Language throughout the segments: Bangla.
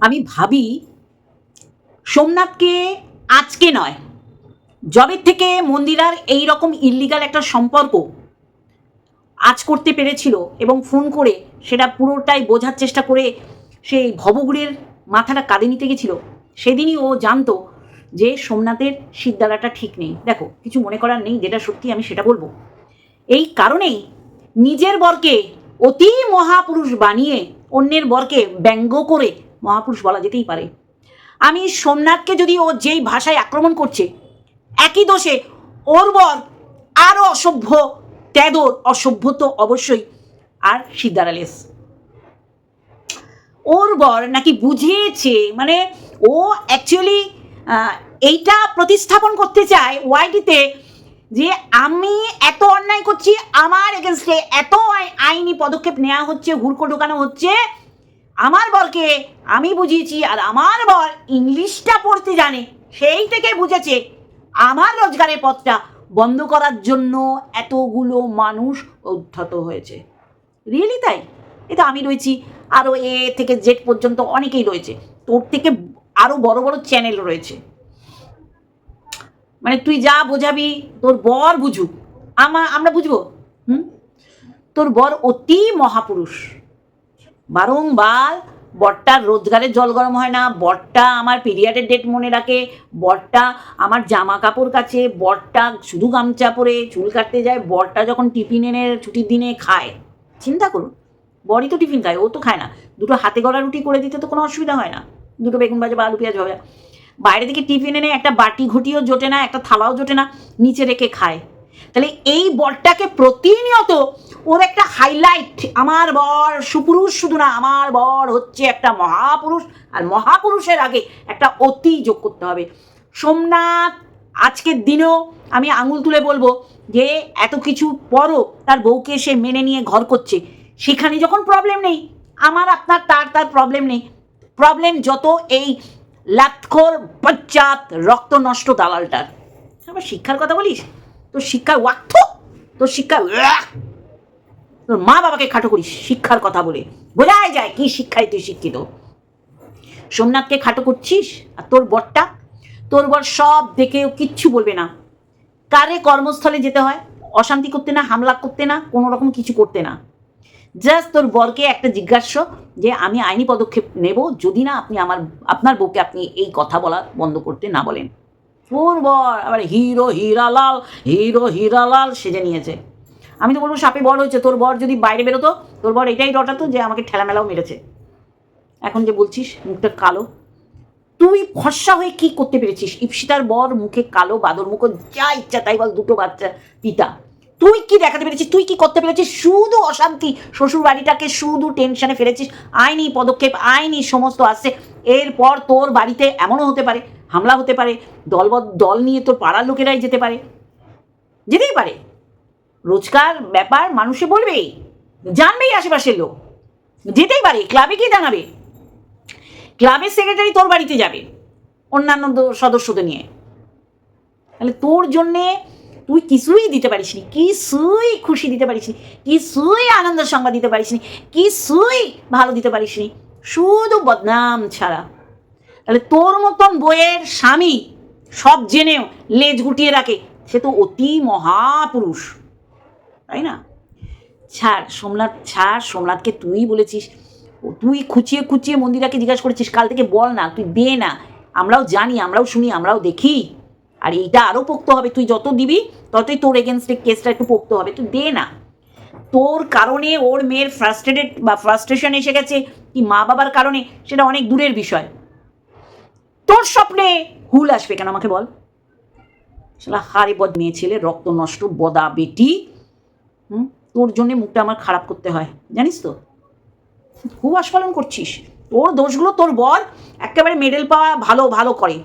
আমি ভাবি সোমনাথকে আজকে নয় জবের থেকে মন্দিরার এই রকম ইল্লিগাল একটা সম্পর্ক আজ করতে পেরেছিল এবং ফোন করে সেটা পুরোটাই বোঝার চেষ্টা করে সেই ভবগুড়ের মাথাটা কাঁদে নিতে গেছিল। সেদিনই ও জানতো যে সোমনাথের সিদ্ধারাটা ঠিক নেই। দেখো, কিছু মনে করার নেই, যেটা সত্যি আমি সেটা বলব। এই কারণেই নিজের বরকে অতি মহাপুরুষ বানিয়ে অন্যের বরকে ব্যঙ্গ করে মহাপুরুষ বলা যেতেই পারে। আমি সোমনাথকে যদি ও যেই ভাষায় আক্রমণ করছে, একই দোষে ওর বর আরও অসভ্য, তেদর অসভ্য তো অবশ্যই। আর সিদ্ধারালেস, ওর বর নাকি বুঝিয়েছে মানে ও অ্যাকচুয়ালি এইটা প্রতিস্থাপন করতে চায় ওয়াইডিতে যে আমি এত অন্যায় করছি, আমার এগেনস্টে এত আই- আইনি পদক্ষেপ নেওয়া হচ্ছে, হুড়কো ঢোকানো হচ্ছে আমার বলকে আমি বুঝিয়েছি আর আমার বল ইংলিশটা পড়তে জানে, সেই থেকে বুঝেছে আমার রোজগারের পথটা বন্ধ করার জন্য এতগুলো মানুষ উদ্ধত হয়েছে। রিয়েলি তাই? এটা আমি রয়েছি আরও এ থেকে জেড পর্যন্ত অনেকেই রয়েছে। তোর থেকে আরও বড় বড় চ্যানেল রয়েছে। মানে তুই যা বোঝাবি, তোর বর বুঝুক। আমা, আমরা বুঝব? হুম? তোর বর অতি মহাপুরুষ। বারংবার বরটার রোজগারের জল গরম হয় না বরটা আমার পিরিয়ডের ডেট মনে রাখে বরটা আমার জামা কাপড় কাছে বরটা শুধু গামছা পরে চুল কাটতে যায় বরটা যখন টিফিন এনে ছুটির দিনে খায়, চিন্তা করুন, বরই তো টিফিন খায়, ও তো খায় না, দুটো হাতে গড়া রুটি করে দিতে তো কোনো অসুবিধা হয় না, দুটো বেগুন ভাজা বা আলু পেঁয়াজ ভাজা বাইরে থেকে টিফিন এনে একটা বাটি ঘুটিও জোটে না, একটা থালাও জোটে না, নিচে রেখে খায়। তাহলে এই বরটাকে প্রতিনিয়ত ওর একটা হাইলাইট আমার বর সুপুরুষ শুধু না, আমার বর হচ্ছে একটা মহাপুরুষ, আর মহাপুরুষের আগে একটা অতি যোগ করতে হবে। সোমনাথ, আজকের দিনেও আমি আঙুল তুলে বলব যে, এত কিছু পরও তার বউকে সে মেনে নিয়ে ঘর করছে। সেখানে যখন প্রবলেম নেই, আমার, আপনার, তার তার প্রবলেম নেই। প্রবলেম যত এই লাতখোর পশ্চাৎ রক্ত নষ্ট দালালটার। আবার শিক্ষার কথা বলিস? তোর শিক্ষার ওয়াক্থ তোর শিক্ষা তোর মা বাবাকে খাটো করিস, শিক্ষার কথা বলে। বোঝাই যায় কি শিক্ষায় তুই শিক্ষিত। সোমনাথকে খাটো করছিস আর তোর বরটা? তোর বর সব দেখেও কিচ্ছু বলবে না। কারে কর্মস্থলে যেতে হয়? অশান্তি করতে না, হামলা করতে না কোনো রকম কিছু করতে না। জাস্ট তোর বরকে একটা জিজ্ঞাস্য যে, আমি আইনি পদক্ষেপ নেব যদি না আপনি আমার, আপনার বউকে আপনি এই কথা বলা বন্ধ করতে না বলেন। বর আবার হিরো হীরালাল হিরো হীরালাল সেজে নিয়েছে। আমি তো বলব, সাপে বর হয়েছে, তোর বর যদি বাইরে বেরোতো, তোর বর এটাই রটাতো যে আমাকে ঠেলামেলাও মেরেছে। এখন যে বলছিস, মুখটা কালো। তুই ফর্সা হয়ে কি করতে পেরেছিস? ইপসিতার বর মুখে কালো, বাদর মুখ যা ইচ্ছা তাই বল, দুটো বাচ্চা, পিতা। তুই কি দেখাতে পেরেছিস? তুই কি করতে পেরেছিস? শুধু অশান্তি। শ্বশুর বাড়িটাকে শুধু টেনশনে ফেলেছিস। আইনি পদক্ষেপ, আইনি সমস্ত আসছে। এরপর তোর বাড়িতে এমনও হতে পারে, হামলা হতে পারে দলবদ্ধ দল নিয়ে তোর পাড়ার লোকেরাই যেতে পারে। যেতেই পারে। রোজকার ব্যাপার মানুষে বলবেই জানবেই আশেপাশের লোক। যেতেই পারে ক্লাবে কি জানাবে ক্লাবের সেক্রেটারি তোর বাড়িতে যাবে। অন্যান্য সদস্যদের নিয়ে। তাহলে তোর জন্যে তুই কিছুই দিতে পারিস নি কিছুই খুশি দিতে পারিস নি কিছুই আনন্দ সংবাদ দিতে পারিসনি, কিছুই ভালো দিতে পারিস নি শুধু বদনাম ছাড়া। তাহলে তোর মতন বইয়ের স্বামী সব জেনেও লেজ গুটিয়ে রাখে, সে তো অতি মহাপুরুষ। তাই না? ছাড়, সোমনাথ, ছাড়, সোমনাথকে তুই বলেছিস তুই খুঁচিয়ে খুঁচিয়ে মন্দিরাকে জিজ্ঞাসা করেছিস, কাল থেকে বল না, তুই দে না, আমরাও জানি, আমরাও শুনি, আমরাও দেখি। আর এইটা আরও পোক্ত হবে, তুই যত দিবি ততই তোর এগেনস্টে কেসটা একটু পোক্ত হবে। তুই দে না। তোর কারণে ওর মেয়ের ফ্রাস্ট্রেটেড বা ফ্রাস্ট্রেশন এসে গেছে কি মা বাবার কারণে, সেটা অনেক দূরের বিষয়। তোর স্বপ্নে হুল আসবে কেন আমাকে বল? সেটা হারে বদ মেয়ে ছেলে, রক্ত নষ্ট, বদা বেটি। হুম? তোর জন্যে মুখটা আমার খারাপ করতে হয়। জানিস তো? খুব আস্ফালন করছিস। তোর দোষগুলো তোর বর একেবারে মেডেল পাওয়া ভালো ভালো করে।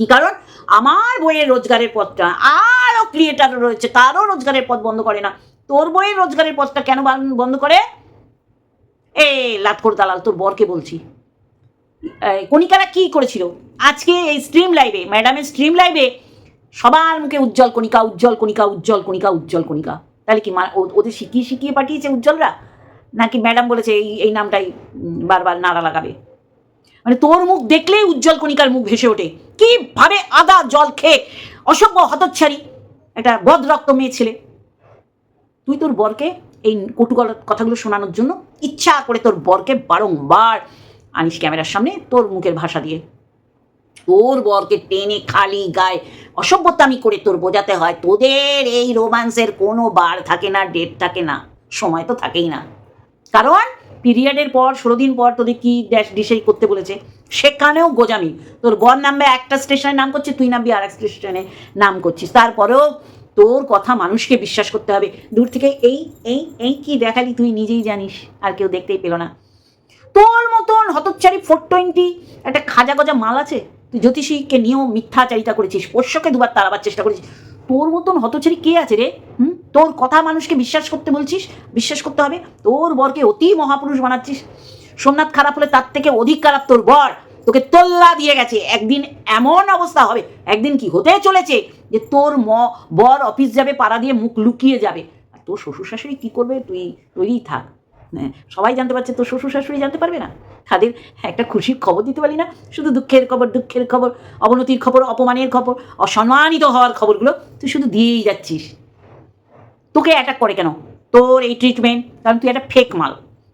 কি কারণ? আমার বইয়ের রোজগারের পথটা আরও ক্রিয়েটার রয়েছে তারও রোজগারের পথ বন্ধ করে না। তোর বইয়ের রোজগারের পথটা কেন বান- বন্ধ করে? এ, লাটকোর দালাল, তোর বরকে বলছি। কণিকারা কি করেছিল? আজকে এই স্ট্রিম লাইভে ম্যাডামের স্ট্রিম লাইভে সবার মুখে উজ্জ্বল কণিকা উজ্জ্বল কণিকা উজ্জ্বল কণিকা উজ্জ্বল কণিকা। তাহলে কি ওদের শিখিয়ে শিখিয়ে পাঠিয়েছে উজ্জ্বলরা? নাকি ম্যাডাম বলেছে এই এই নামটাই বারবার নাড়া লাগাবে? মানে তোর মুখ দেখলেই উজ্জ্বল কণিকার মুখ ভেসে ওঠে। কীভাবে আদা, জল খেয়ে অসভ্য হতচ্ছাড়ি একটা বদ রক্ত মেয়ে ছেলে। তুই তোর বরকে এই কটু কথাগুলো শোনানোর জন্য ইচ্ছা করে তোর বরকে বারংবার আনিস ক্যামেরার সামনে তোর মুখের ভাষা দিয়ে। তোর বরকে টেনে খালি গায়ে অসভ্যতামি করে তোর বোঝাতে হয়। তোদের এই রোমান্সের কোনো বার থাকে না, ডেট থাকে না, সময় তো থাকেই না। কারণ পিরিয়ডের পর ষোলো দিন পর তোদের কি ড্যাশ ডিসাই করতে বলেছে? সেখানেও গোজামি। তোর বর নামবে একটা স্টেশনে নাম করছে তুই নামবি আর এক স্টেশনে নাম করছিস। তারপরেও তোর কথা মানুষকে বিশ্বাস করতে হবে। দূর থেকে এই এই এই কি দেখালি তুই নিজেই জানিস, আর কেউ দেখতেই পেল না। তোর মতন হতচ্চারি ফোর টোয়েন্টি একটা খাজা গজা মাল আছে? তুই জ্যোতিষীকে নিয়েও মিথ্যাচারিতা করেছিস, পোষ্যকে দুবার তাড়াবার চেষ্টা করেছিস। তোর মতন হতচ্ছারি কে আছে রে? হুম? তোর কথা মানুষকে বিশ্বাস করতে বলছিস? বিশ্বাস করতে হবে? তোর বরকে অতি মহাপুরুষ বানাচ্ছিস। সোমনাথ খারাপ হলে তার থেকে অধিক খারাপ তোর বর। তোকে তোল্লা দিয়ে গেছে। একদিন এমন অবস্থা হবে একদিন কি হতে চলেছে যে তোর ম বর অফিস যাবে পাড়া দিয়ে মুখ লুকিয়ে যাবে। আর তোর শ্বশুর শাশুড়ি কী করবে? তুই তৈরিই থাক। হ্যাঁ, সবাই জানতে পারছে তোর শ্বশুর শাশুড়ি জানতে পারবে না? তাদের একটা খুশির খবর দিতে পারি না। শুধু দুঃখের খবর দুঃখের খবর, অবনতির খবর, অপমানের খবর, অসম্মানিত হওয়ার খবরগুলো তুই শুধু দিয়েই যাচ্ছিস। তোকে অ্যাটাক করে কেন? তোর এই ট্রিটমেন্ট কারণ তুই একটা ফেক মাল।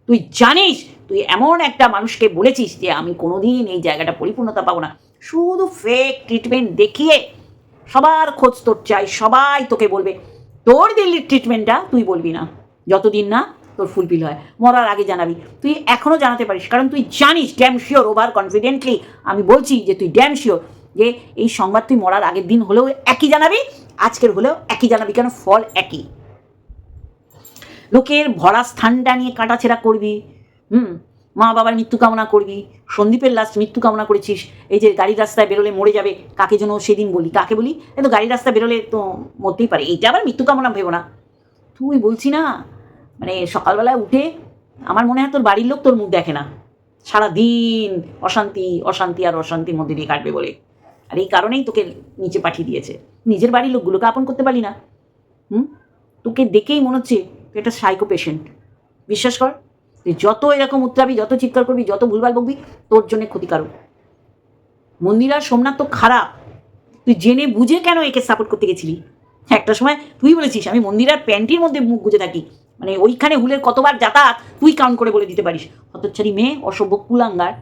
তুই জানিস, তুই এমন একটা মানুষকে বলেছিস যে আমি কোনোদিন এই জায়গাটা পরিপূর্ণতা পাবো না। শুধু ফেক ট্রিটমেন্ট দেখিয়ে সবার খোঁজ তোর চাই, সবাই তোকে বলবে। তোর দিল্লির ট্রিটমেন্টটা তুই বলবি না। যতদিন না তোর ফুলফিল হয়। মরার আগে জানাবি। তুই এখনও জানাতে পারিস, কারণ তুই জানিস ড্যাম শিওর ওভার কনফিডেন্টলি আমি বলছি যে তুই ড্যাম শিওর যে এই সংবাদ তুই মরার আগের দিন হলেও একই জানাবি, আজকের হলেও একই জানাবি, কেন ফল একই? লোকের ভরা স্থানটা নিয়ে কাটাছেড়া করবি, হুম? মা বাবার মৃত্যু কামনা করবি, সন্দীপের লাস্ট মৃত্যু কামনা করেছিস, এই যে গাড়ির রাস্তায় বেরোলে মরে যাবে, কাকে যেন সেদিন বলি, কাকে বলি? এই তো গাড়ির রাস্তায় বেরোলে তো মরতেই পারে, এইটা আবার মৃত্যু কামনা, ভেবো না। তুই বলছি না মানে সকালবেলায় উঠে আমার মনে হয় তোর বাড়ির লোক তোর মুখ দেখে না। সারা দিন অশান্তি অশান্তি আর অশান্তির মধ্যে দিয়ে কাটবে বলে। আর এই কারণেই তোকে নিচে পাঠিয়ে দিয়েছে। নিজের বাড়ির লোকগুলোকে আপন করতে পারি না। হুম? তোকে দেখেই মনে হচ্ছে তুই একটা সাইকো পেশেন্ট বিশ্বাস কর, তুই যত এরকম উত্তরাবি যত চিৎকার করবি, যত ভুলভাল বকবি, তোর জন্য ক্ষতিকারক। মন্দিরা সোমনাথ তো খারাপ। তুই জেনে বুঝে কেন একে সাপোর্ট করতে গেছিলি? একটা সময় তুই বলেছিস, আমি মন্দিরার প্যান্টির মধ্যে মুখ গুজে থাকি। মানে ওইখানে হুলের কতবার যাতায়াত তুই কাউন্ট করে বলে দিতে পারিস। হতচ্ছারি মেয়ে, অসভ্য কুলাঙ্গার।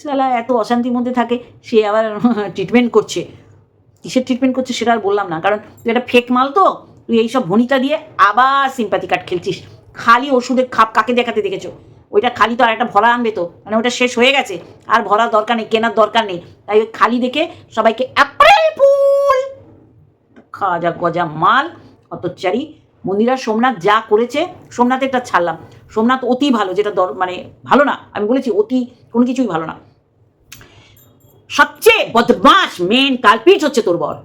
সালা এত অশান্তির মধ্যে থাকে, সে আবার ট্রিটমেন্ট করছে। কিসের ট্রিটমেন্ট করছে সেটা আর বললাম না, কারণ তুই একটা ফেক মাল তো, তুই এইসব ভনিতা দিয়ে আবার সিম্পাথি কার্ড খেলছিস। খালি ওষুধের খাপ কাকে দেখাতে দেখেছ? ওইটা খালি তো আর একটা ভরা আনবে তো মানে ওটা শেষ হয়ে গেছে। আর ভরার দরকার নেই, কেনার দরকার নেই। তাই ওই খালি দেখে সবাইকে অ্যাপ্রিল ফুল খাজা গজা মাল অতচারি মন্দিরা সোমনাথ যা করেছে, সোমনাথে একটা ছাড়লাম। সোমনাথ অতি ভালো, যেটা দর মানে ভালো না, আমি বলেছি অতি কোনো কিছুই ভালো না। সবচেয়ে বদমাস মেন কালপিট হচ্ছে তোর বর।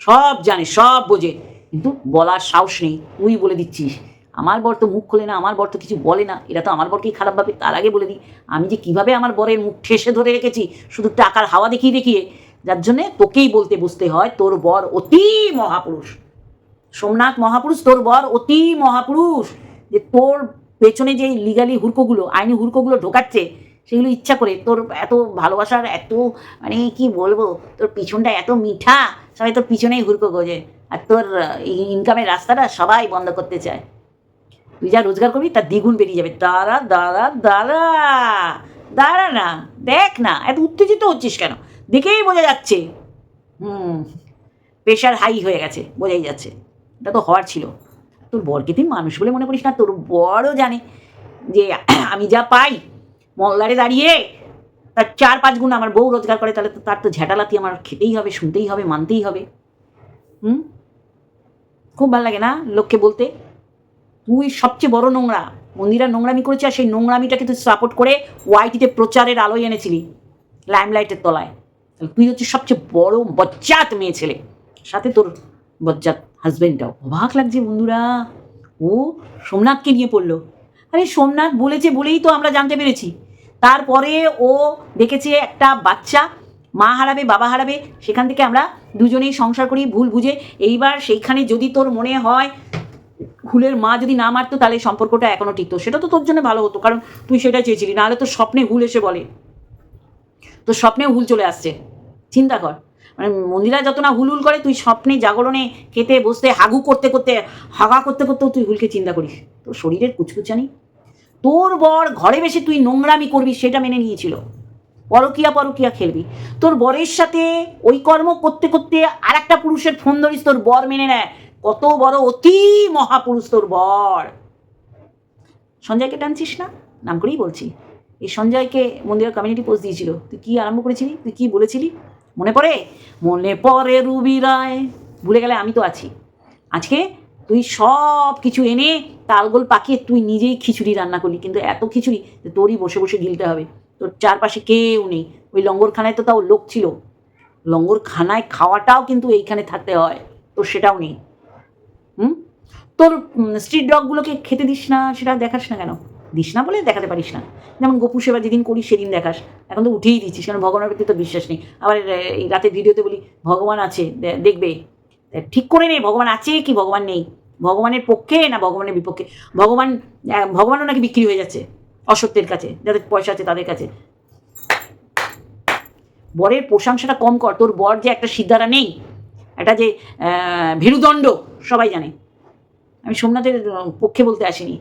সব জানে, সব বোঝে। কিন্তু বলার সাহস নেই, তুই বলে দিচ্ছিস। আমার বর তো মুখ খোলে না, আমার বর তো কিছু বলে না। এরা তো আমার বরকেই খারাপ ভাবে, তার আগে বলে দিই। আমি যে কীভাবে আমার বরের মুখ ঠেসে ধরে রেখেছি, শুধু টাকার হাওয়া দেখিয়ে দেখিয়ে, যার জন্যে তোকেই বলতে বুঝতে হয়, তোর বর অতি মহাপুরুষ। সোমনাথ মহাপুরুষ তোর বর অতি মহাপুরুষ। যে তোর পেছনে যে লিগালি হুড়কোগুলো, আইনি হুড়কোগুলো ঢোকাচ্ছে, সেগুলো ইচ্ছা করে তোর এত ভালোবাসার এত মানে কি বলব, তোর পিছনটা এত মিঠা, সবাই তোর পিছনেই হুড়কো গোজে আর তোর ইনকামের রাস্তাটা সবাই বন্ধ করতে চায়। তুই যা রোজগার করবি, তার দ্বিগুণ বেরিয়ে যাবে। দাঁড়া দাঁড়া দাঁড়া দাঁড়া না, দেখ না, এত উত্তেজিত হচ্ছিস কেন? দেখেই বোঝা যাচ্ছে। হুম প্রেশার হাই হয়ে গেছে, বোঝাই যাচ্ছে। এটা তো হওয়ার ছিল। তোর বরকে তুই মানুষ বলে মনে করিস না? তোর বড়ও জানে যে আমি যা পাই মল্লারে দাঁড়িয়ে তার চার পাঁচ গুণ আমার বউ রোজগার করে, তাহলে তো তার তো ঝেঁটালাতি আমার খেতেই হবে, শুনতেই হবে, মানতেই হবে। হুম? খুব ভালো লাগে না লোককে বলতে? তুই সবচেয়ে বড় নোংরা, মন্দিরা নোংরামি করেছে আর সেই নোংরামিটাকে তুই সাপোর্ট করে ওয়াইটিতে প্রচারের আলোয় এনেছিলি লাইমলাইটের তলায়। তুই হচ্ছে সবচেয়ে বড় বজ্জাত মেয়ে ছেলে। সাথে তোর বজ্জাত হাজবেন্ডটাও অবাক লাগছে বন্ধুরা। ও সোমনাথকে নিয়ে পড়ল। আরে সোমনাথ বলেছে বলেই তো আমরা জানতে পেরেছি। তারপরে ও দেখেছে একটা বাচ্চা, মা হারাবে, বাবা হারাবে, সেখান থেকে আমরা দুজনেই সংসার করি, ভুল বুঝে। এইবার সেইখানে যদি তোর মনে হয় হুলের মা যদি না মারতো, তাহলে সম্পর্কটা এখনও টিকতো। সেটা তো তোর জন্য ভালো হতো, কারণ তুই সেটা চেয়েছিলি। নাহলে তোর স্বপ্নে হুল এসে বলে। তোর স্বপ্নেও হুল চলে আসছে। চিন্তা কর। মানে মন্দিরা যত না হুল করে, তুই স্বপ্নে জাগরণে খেতে বসতে হাগু করতে করতে, হাগা করতে করতেও তুই হুলকে চিন্তা করিস। তোর শরীরের কুচকুচানি তোর বর ঘরে বেশি তুই নোংরামি করবি, সেটা মেনে নিয়েছিল। পরকিয়া পরকিয়া খেলবি। তোর বরের সাথে ওই কর্ম করতে করতে আর একটা পুরুষের ফোন ধরিস, তোর বর মেনে নেয়। কত বড় অতি মহাপুরুষ তোর বর। সঞ্জয়কে টানছিস না? নাম করেই বলছি। এই সঞ্জয়কে মন্দিরের কমিউনিটি পোস্ট দিয়েছিল। তুই কি আরম্ভ করেছিলি? তুই কি বলেছিলি? মনে পড়ে? মনে পড়ে রুবি রায়। ভুলে গেলে আমি তো আছি। আজকে তুই সব কিছু এনে তালগোল পাকিয়ে তুই নিজেই খিচুড়ি রান্না করলি, কিন্তু এত খিচুড়ি যে তোরই বসে বসে গিলতে হবে। তোর চারপাশে কেউ নেই। ওই লঙ্গরখানায় তো তাও লোক ছিল। লঙ্গরখানায় খাওয়াটাও কিন্তু এইখানে থাকতে হয়। তোর সেটাও নেই। হুম? তোর স্ট্রিট ডগগুলোকে খেতে দিস না, সেটা দেখাস না কেন? দিস না বলে দেখাতে পারিস না। যেমন গোপু সেবা যেদিন করিস সেদিন দেখাস। এখন তো উঠেই দিচ্ছিস, কারণ ভগবানের প্রতি তো বিশ্বাস নেই। আবার এই রাতের ভিডিওতে বলি, ভগবান আছে দেখবে? ঠিক করে নেই ভগবান আছে কি ভগবান নেই? ভগবানের পক্ষে না ভগবানের বিপক্ষে? ভগবান ভগবানও নাকি বিক্রি হয়ে যাচ্ছে অসত্যের কাছে, যাদের পয়সা আছে তাদের কাছে। বরের প্রশংসাটা কম কর, তোর বর যে একটা সিদ্ধারা নেই, একটা যে ভীরুদণ্ড, সবাই জানে। আমি সোমনাথের পক্ষে বলতে আসিনি।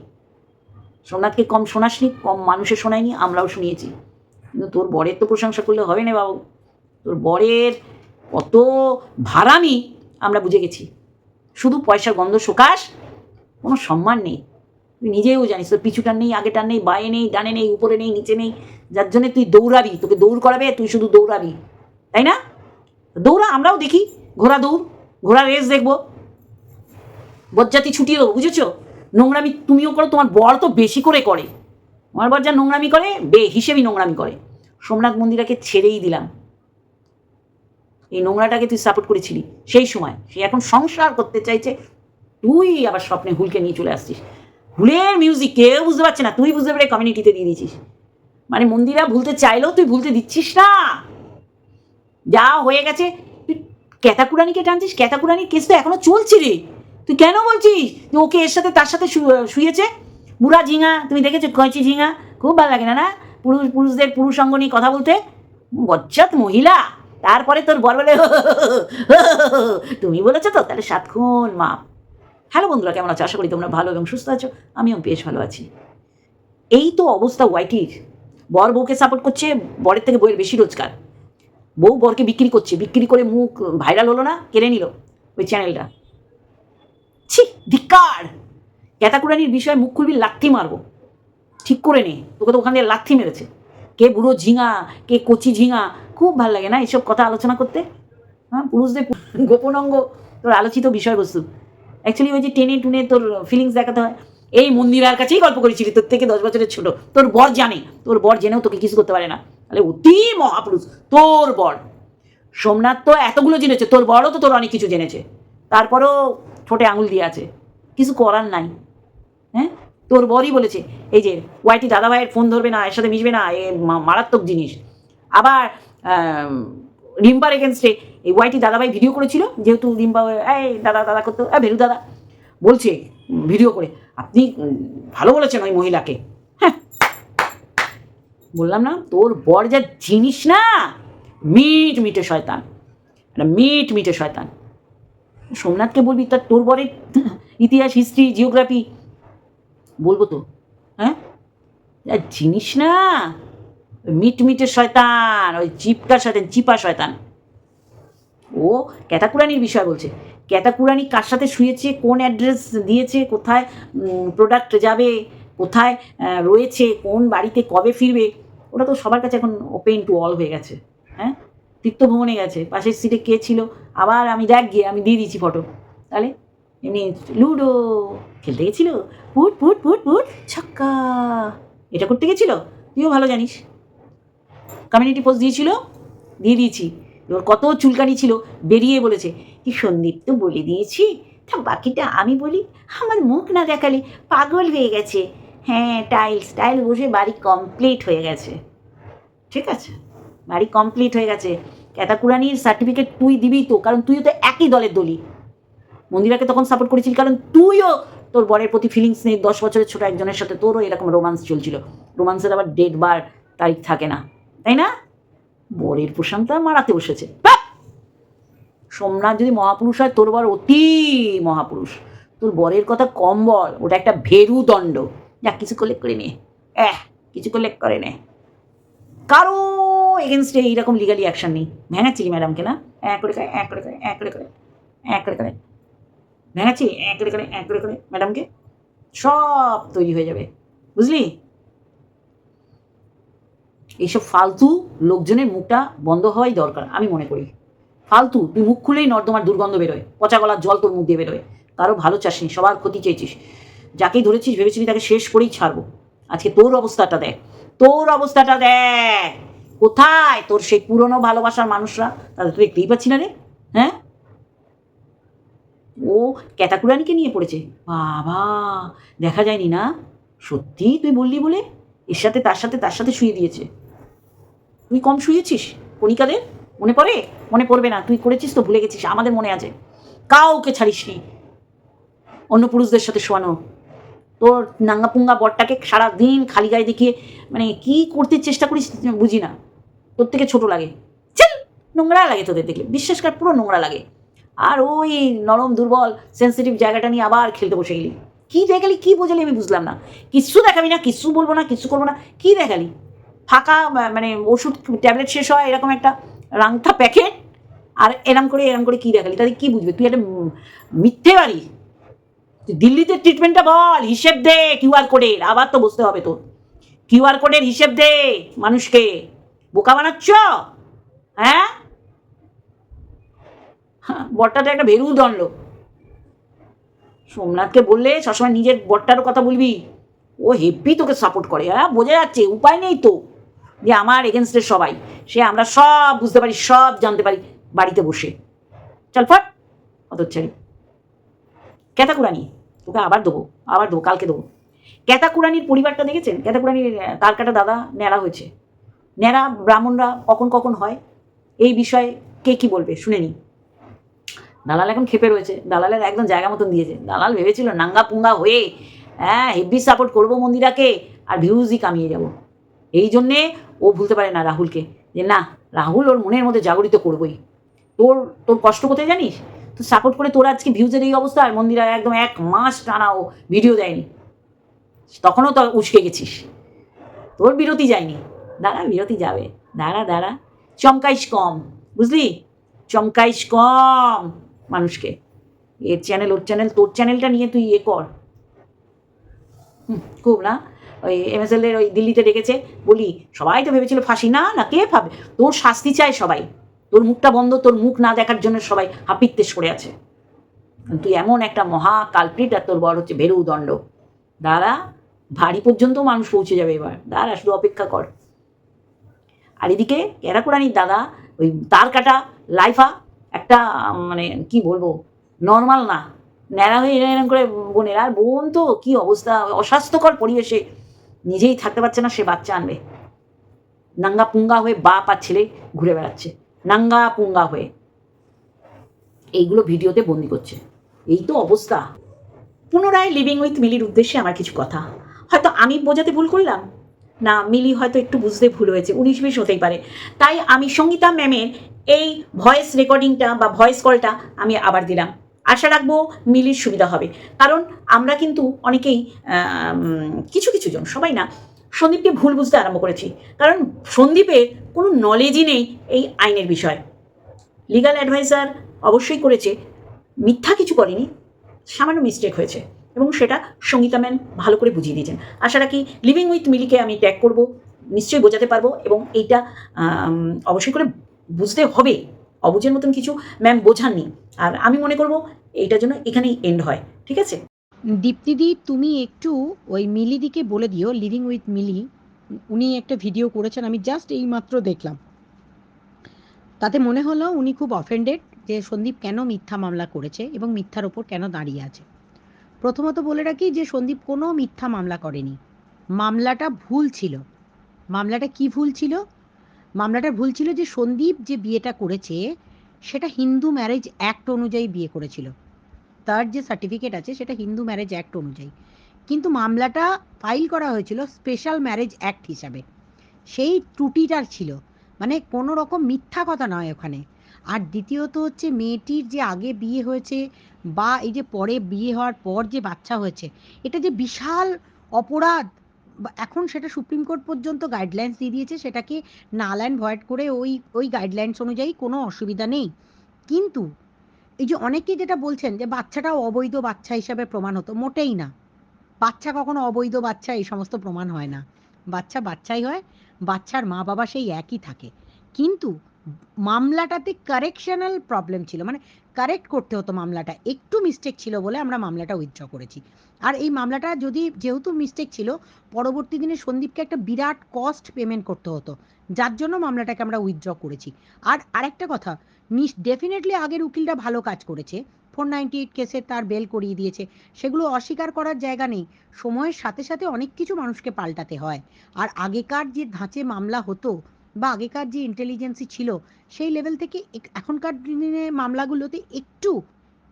সোমনাথকে কম শোনাসনি, কম মানুষে শোনায়নি, আমরাও শুনিয়েছি। কিন্তু তোর বরের তো প্রশংসা করলে হবে না বাবু। তোর বরের কত ভাড়ামি আমরা বুঝে গেছি। শুধু পয়সার গন্ধ শোকাস, কোনো সম্মান নেই। তুই নিজেও জানিস, তোর পিছুটার নেই আগেটার নেই, বায়ে নেই, ডানে নেই, উপরে নেই, নিচে নেই। যার জন্যে তুই দৌড়াবি, তোকে দৌড় করাবে, তুই শুধু দৌড়াবি। তাই না? দৌড়া, আমরাও দেখি, ঘোড়া দৌড় ঘোড়া রেস দেখব। বজ্জাতি ছুটিয়ে দেবো, বুঝেছ? নোংরামি তুমিও করো, তোমার বর তো বেশি করে করে। আমার বর যা নোংরামি করে, বে, হিসেবেই নোংরামি করে। সোমনাথ মন্দিরাকে ছেড়েই দিলাম। এই নোংরাটাকে তুই সাপোর্ট করেছিলি সেই সময়। সে এখন সংসার করতে চাইছে। তুই আবার স্বপ্নে হুলকে নিয়ে চলে আসছিস। হুলের মিউজিক কেউ বুঝতে পারছে না, তুই বুঝতে পেরে কমিউনিটিতে দিয়ে দিয়েছিস। মানে মন্দিরা ভুলতে চাইলেও তুই ভুলতে দিচ্ছিস না। যা হয়ে গেছে, তুই ক্যাতাকুরানিকে টানছিস, ক্যাতাকুরানির কেস তো এখনও চলছে রে। তুই কেন বলছিস? যে ওকে এর সাথে তার সাথে শুয়েছে? বুড়া ঝিঙা, তুমি দেখেছ কয়েছি ঝিঙা? খুব ভালো লাগে না না? পুরুষ, পুরুষদের পুরুষ অঙ্গ নিয়ে কথা বলতে? বচ্চাত মহিলা। তারপরে তোর বর বলে তুমি বলেছ তো? তাহলে সাতক্ষণ মাপ। হ্যালো বন্ধুরা, কেমন আছো? আশা করি তোমরা ভালো এবং সুস্থ আছো। আমিও বেশ ভালো আছি। এই তো অবস্থা ওয়াইটির। বর বউকে সাপোর্ট করছে, বরের থেকে বইয়ের বেশি রোজগার। বউ বরকে বিক্রি করছে। বিক্রি করে মুখ ভাইরাল হলো না? কেড়ে নিল ওই চ্যানেলটা ছি, ধিক্কার। ক্যাতাকুরানির বিষয়ে মুখ খুলবি, লাথি মারবো। ঠিক করে নে, তোকে তো ওখান দিয়ে লাথি মেরেছে। কে বুড়ো ঝিঙা, কে কচি ঝিঙা, খুব ভালো লাগে না এসব কথা আলোচনা করতে? হ্যাঁ পুরুষদের গোপন অঙ্গ, তোর আলোচিত বিষয়বস্তু। অ্যাকচুয়ালি ওই যে টেনে টুনে তোর ফিলিংস দেখাতে হয়। এই মন্দিরার কাছেই গল্প করেছিলি, তোর থেকে দশ বছরের ছোট। তোর বর জানে, তোর বর জেনেও তোকে কিছু করতে পারে না। তাহলে অতি মহাপুরুষ, তোর বর। সোমনাথ তো এতগুলো জেনেছে, তোর বড়ও তো তোর অনেক কিছু জেনেছে। তারপরেও ঠোঁটে আঙুল দিয়ে আছে। কিছু করার নাই। হ্যাঁ? তোর বরই বলেছে, এই যে ওয়াইটি দাদাভাইয়ের ফোন ধরবে না, এর সাথে মিশবে না, এ মারাত্মক জিনিস। আবার রিম্পার এগেনস্টে এই ওয়াইটি দাদাভাই ভিডিও করেছিল, যেহেতু রিম্পা, এই দাদা দাদা করতো, এই ভেরু দাদা বলছে, ভিডিও করে, আপনি ভালো বলেছেন ওই মহিলাকে। হ্যাঁ। বললাম না, তোর বর যা জিনিস না, মিট মিটে শয়তান। মিট মিটে শয়তান। সোমনাথকে বলবি তার তোর বরের ইতিহাস হিস্ট্রি জিওগ্রাফি বলব তো? হ্যাঁ? জিনিস না? ওই মিট মিটে শয়তান, ওই চিপকার শয়তান, চিপা শয়তান। ও ক্যাতাকুরানির বিষয় বলছে। ক্যাতাকুরানি কার সাথে শুয়েছে, কোন অ্যাড্রেস দিয়েছে, কোথায় প্রোডাক্ট যাবে, কোথায় রয়েছে, কোন বাড়িতে কবে ফিরবে, ওটা তো সবার কাছে এখন ওপেন টু অল হয়ে গেছে। হ্যাঁ? তীর্থভ্রমণে গেছে। পাশের সিটে কে ছিল? আবার আমি দেখ গিয়ে আমি দিয়ে দিচ্ছি ফটো তাহলে এমনি লুডো খেলতে গেছিল? পুট পুট পুট পুট, ছক্কা। এটা করতে গেছিল? তুইও ভালো জানিস। কমিউনিটি পোস্ট দিয়েছিল? দিয়ে দিয়েছি। ওর কত চুলকানি ছিল? বেরিয়ে বলেছে, কি সন্দীপ তো বলে দিয়েছি? তা বাকিটা আমি বলি, আমার মুখ না দেখালে পাগল হয়ে গেছে। হ্যাঁ টাইলস টাইল বসে বাড়ি কমপ্লিট হয়ে গেছে। ঠিক আছে? বাড়ি কমপ্লিট হয়ে গেছে। ক্যাতাকুরানির সার্টিফিকেট তুই দিবি তো, কারণ তুইও তো একই দলের দলি। মন্দিরাকে তখন সাপোর্ট করেছিলি, কারণ তুইও তোর বরের প্রতি ফিলিংস নেই, দশ বছরের ছোট একজনের সাথে তোরও এরকম রোমান্স চলছিল। রোমান্সের আবার ডেট বার তারিখ থাকে না, তাই না? বরের প্রশান্ত মারাতে বসেছে! সোমনাথ যদি মহাপুরুষ হয়, তোর বর অতি মহাপুরুষ। তোর বরের কথা কম বল, ওটা একটা ভেরু দণ্ড। যা কিছু কলেক্ট করে নে। কিছু কলেক্ট করে নে। কারও এগেনস্টে এইরকম লিগালি অ্যাকশন নেই। ভেঙাচ্ছিলি ম্যাডামকে না? এক করে করে, এক করে করে, এক করে করে, এক করে করে। ভেঙাচ্ছি? এক করে করে, এক করে করে ম্যাডামকে সব তৈরি হয়ে যাবে। বুঝলি? এইসব ফালতু লোকজনের মুখটা বন্ধ হওয়াই দরকার, আমি মনে করি। ফালতু, তুই মুখ খুলেই নর্দমার দুর্গন্ধ বেরোয়। পচা গলার জল তোর মুখ দিয়ে বেরোয়। কারও ভালো চাসনি সবার ক্ষতি চেয়েছিস। যাকেই ধরেছিস ভেবেছিলি তাকে শেষ করেই ছাড়বো। আজকে তোর অবস্থাটা দেখ, তোর অবস্থাটা দেখ। কোথায় তোর সেই পুরনো ভালোবাসার মানুষরা? তাদের তো দেখতেই পাচ্ছি না রে হ্যাঁ? ও ক্যাতাকুরানিকে নিয়ে পড়েছে। বাবা, দেখা যায়নি না? সত্যি তুই বললি বলে? এর সাথে তার সাথে তার সাথে শুয়ে দিয়েছে। তুই কম শুয়েছিস? কণিকাদের? মনে পড়ে? মনে পড়বে না। তুই করেছিস তো, ভুলে গেছিস। আমাদের মনে আছে। কাউকে ছাড়িসনি। অন্য পুরুষদের সাথে শোয়ানো। তোর নাঙ্গাপুঙ্গা বরটাকে সারাদিন খালি গায়ে দেখিয়ে মানে কি করতে চেষ্টা করিস বুঝি না। তোর থেকে ছোট লাগে। চল নোংরা লাগে তোদের দেখলে। বিশ্বাস কর, পুরো নোংরা লাগে। আর ওই নরম, দুর্বল সেন্সিটিভ জায়গাটা নিয়ে আবার খেলতে বসে গেলি। কী দেখালি, কী বোঝালি আমি বুঝলাম না। কিচ্ছু দেখাবি না কিচ্ছু বলব না কিচ্ছু করব না। কী দেখালি? ফাঁকা মানে ওষুধ, ট্যাবলেট শেষ হয় এরকম একটা রাংথা প্যাকেট? আর এরম করে এরম করে কী দেখালি? তাদের কী বুঝবে? তুই একটা মিথ্যে বাড়ি। দিল্লিতে ট্রিটমেন্টটা বল, হিসেব দে কিউআর কোডের আবার তো বসতে হবে তোর। কিউআর কোডের হিসেব দে মানুষকে। বোকা বানাচ্ছ? হ্যাঁ? বরটাতে একটা ভেরু দণ্ড। সোমনাথকে বললে সবসময় নিজের বরটারও কথা বলবি। ও হেব্বি তোকে সাপোর্ট করে হ্যাঁ? বোঝা যাচ্ছে উপায় নেই তো। যে আমার এগেনস্টের সবাই। সে আমরা সব বুঝতে পারি সব জানতে পারি বাড়িতে বসে। চল ফট অতচ্ছাড়ি ক্যাতাকুরানি তোকে আবার দেবো আবার দেবো কালকে দেবো। ক্যাতাকুরানির পরিবারটা দেখেছেন? ক্যাতাকুরানির আহ, তার কাটা দাদা ন্যাড়া হয়েছে। ন্যাড়া ব্রাহ্মণরা কখন কখন হয়? এই বিষয়ে কে কি বলবে? শুনে নি দালাল এখন খেপে রয়েছে। দালালের একদম জায়গা মতন দিয়েছে। দালাল ভেবেছিল নাঙ্গা পুঙ্গা হয়ে হ্যাঁ হেভি সাপোর্ট করব মন্দিরাকে আর ভিউজই কামিয়ে যাব। এই জন্যে ও ভুলতে পারে না রাহুলকে। যে না, রাহুল ওর মনের মধ্যে জাগরিত করবই। তোর তোর কষ্ট কোথায় জানিস? তো সাপোর্ট করে তোর আজকে ভিউজের এই অবস্থা আর মন্দিরা একদম এক মাস টানা ও ভিডিও দেয়নি। তখনও তো উচকে গেছিস। তোর বিরতি যায়নি। দাঁড়া, বিরতি যাবে। দাঁড়া দাঁড়া। চমকাইস কম, বুঝলি? চমকাইস কম মানুষকে। এর চ্যানেল ওর চ্যানেল তোর চ্যানেলটা নিয়ে তুই ইয়ে কর। খুব না? ওই এমএসএল এর ওই দিল্লিতে ডেকেছে, বলি, সবাই তো ভেবেছিল ফাঁসি। না না, কে ভাবে? তোর শাস্তি চায় সবাই। তোর মুখটা বন্ধ, তোর মুখ না দেখার জন্য সবাই হাপিত্তেশ করে আছে। তুই এমন একটা মহা কালপ্রিট আর তোর বর হচ্ছে ভেরু দণ্ড। দাঁড়া ভারী পর্যন্ত মানুষ পৌঁছে যাবে এবার। দাঁড়া, শুধু অপেক্ষা কর। আর এদিকে ক্যারাকুরানির দাদা, ওই তার কাটা লাইফা, একটা মানে কি বলব নর্মাল না। ন্যাড়া হয়ে এরম করে বোনের। আর বোন তো কি অবস্থা, অস্বাস্থ্যকর পরিবেশে নিজেই থাকতে পারছে না, সে বাচ্চা আনবে। নাঙ্গা পুঙ্গা হয়ে বাপ আর ছেলে ঘুরে বেড়াচ্ছে। নাঙ্গা পুঙ্গা হয়ে। এইগুলো ভিডিওতে বন্দি করছে। এই তো অবস্থা। পুনরায় লিভিং উইথ মিলির উদ্দেশ্যে আমার কিছু কথা। হয়তো আমি বোঝাতে ভুল করলাম। না, মিলি হয়তো একটু বুঝতে ভুল হয়েছে, উনিশ বিশ হতেই পারে। তাই আমি সঙ্গীতা ম্যামের এই ভয়েস রেকর্ডিংটা বা ভয়েস কলটা আমি আবার দিলাম। আশা রাখব মিলির সুবিধা হবে। কারণ আমরা কিন্তু অনেকেই কিছু কিছু জন, সবাই না, সন্দীপকে ভুল বুঝতে আরম্ভ করেছি। কারণ সন্দীপের কোনো নলেজই নেই এই আইনের বিষয়। লিগাল অ্যাডভাইজার অবশ্যই করেছে, মিথ্যা কিছু করেনি, সামান্য মিস্টেক হয়েছে। এবং সেটা সঙ্গীতা ম্যাম ভালো করে বুঝিয়ে দিয়েছেন। আশা রাখি লিভিং উইথ মিলিকে আমি ট্যাগ করব, নিশ্চয়ই বোঝাতে পারব এবং এইটা অবশ্যই করে বুঝতে হবে। অবুঝের মতন কিছু ম্যাম বোঝাননি। আর আমি মনে করব এইটার জন্য এখানেই এন্ড হয়, ঠিক আছে? দীপ্তিদি তুমি একটু ওই মিলিদিকে বলে দিও লিভিং উইথ মিলি উনি একটা ভিডিও করেছেন, আমি জাস্ট এইমাত্র দেখলাম। তাতে মনে হলো উনি খুব অফেন্ডেড যে সন্দীপ কেন মিথ্যা মামলা করেছে এবং মিথ্যার ওপর কেন দাঁড়িয়ে আছে। প্রথমত বলে রাখি যে সন্দীপ কোনো মিথ্যা মামলা করেনি। মামলাটা ভুল ছিল। মামলাটা কি ভুল ছিল? মামলাটা ভুল ছিল যে সন্দীপ যে বিয়েটা করেছে, সেটা হিন্দু ম্যারেজ অ্যাক্ট অনুযায়ী বিয়ে করেছিল। তার যে সার্টিফিকেট আছে, সেটা হিন্দু ম্যারেজ অ্যাক্ট অনুযায়ী। কিন্তু মামলাটা ফাইল করা হয়েছিল স্পেশাল ম্যারেজ অ্যাক্ট হিসাবে। সেই ত্রুটিটার ছিল। মানে কোনো রকম মিথ্যা কথা নয় ওখানে। আর দ্বিতীয়ত হচ্ছে মেয়েটির যে আগে বিয়ে হয়েছে বা এই যে পরে বিয়ে হওয়ার পর যে বাচ্চা হয়েছে, এটা যে বিশাল অপরাধ এখন সেটা সুপ্রিম কোর্ট পর্যন্ত গাইডলাইন্স দিয়ে দিয়েছে, সেটাকে নাল অ্যান্ড ভয়েড করে ওই ওই গাইডলাইন্স অনুযায়ী কোনো অসুবিধা নেই। কিন্তু এই যে অনেকেই যেটা বলছেন যে বাচ্চাটাও অবৈধ বাচ্চা হিসাবে প্রমাণ হতো, মোটেই না। বাচ্চা কখনো অবৈধ বাচ্চা, এই সমস্ত প্রমাণ হয় না। বাচ্চা বাচ্চাই হয়, বাচ্চার মা বাবা সেই একই থাকে। কিন্তু মামলাটাতে কারেকশনাল প্রবলেম ছিল মানে কারেক্ট করতে হতো মামলাটা। একটু মিস্টেক ছিল বলে আমরা মামলাটা উইথড্র করেছি। আর এই মামলাটা যদি যেহেতু মিস্টেক ছিল, পরবর্তী দিনে সন্দীপকে একটা বিরাট কস্ট পেমেন্ট করতে হতো, যার জন্য মামলাটাকে আমরা উইথড্র করেছি। আর আরেকটা কথা ডেফিনেটলি আগের উকিলটা ভালো কাজ করেছে। ফোর নাইনটি এইট কেসে তার বেল করিয়ে দিয়েছে। সেগুলো অস্বীকার করার জায়গা নেই। সময়ের সাথে সাথে অনেক কিছু মানুষকে পাল্টাতে হয়। আর আগেকার যে ধাঁচে মামলা হতো বা আগেকার যে ইন্টেলিজেন্সি ছিল, সেই লেভেল থেকে এখনকার দিনে মামলাগুলোতে একটু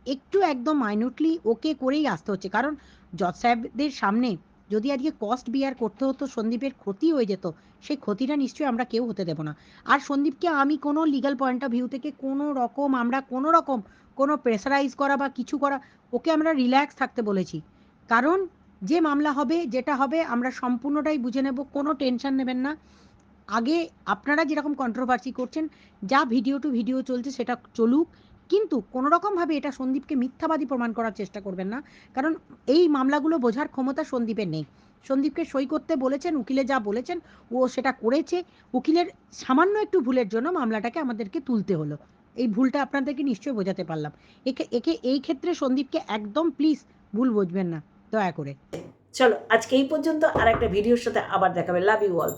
একটু একদম মাইনুটলি ওকে করেই আসতে হচ্ছে। কারণ জজ সাহেবদের সামনে যদি আজকে কস্ট বিয়ার করতে হতো, সন্দীপের ক্ষতি হয়ে যেত, সেই ক্ষতিটা নিশ্চয়ই আমরা কেউ হতে দেবো না। আর সন্দীপকে আমি কোনো লিগ্যাল পয়েন্ট অফ ভিউ থেকে কোনো রকম আমরা কোনো রকম কোনো প্রেসারাইজ করা বা কিছু করা, ওকে আমরা রিল্যাক্স থাকতে বলেছি। কারণ যে মামলা হবে, যেটা হবে, আমরা সম্পূর্ণটাই বুঝে নেব, কোনো টেনশন নেবেন না। আগে আপনারা যেরকম কন্ট্রোভার্সি করছেন, যা ভিডিও টু ভিডিও চলছে সেটা চলুক, কিন্তু কোনো রকমভাবে এটা সন্দীপকে মিথ্যাবাদী প্রমাণ করার চেষ্টা করবেন না। কারণ এই মামলাগুলো বোঝার ক্ষমতা সন্দীপের নেই। সন্দীপকে সই করতে বলেছেন, উকিলে যা বলেছেন, ও সেটা করেছে। উকিলের সামান্য একটু ভুলের জন্য মামলাটাকে আমাদেরকে তুলতে হলো। এই ভুলটা আপনাদেরকে নিশ্চয়ই বোঝাতে পারলাম। একে একে এই ক্ষেত্রে সন্দীপকে একদম প্লিজ ভুল বুঝবেন না। দয়া করে। চলো, আজকে এই পর্যন্ত আর একটা ভিডিওর সাথে আবার দেখাবে লাভ ইউ অল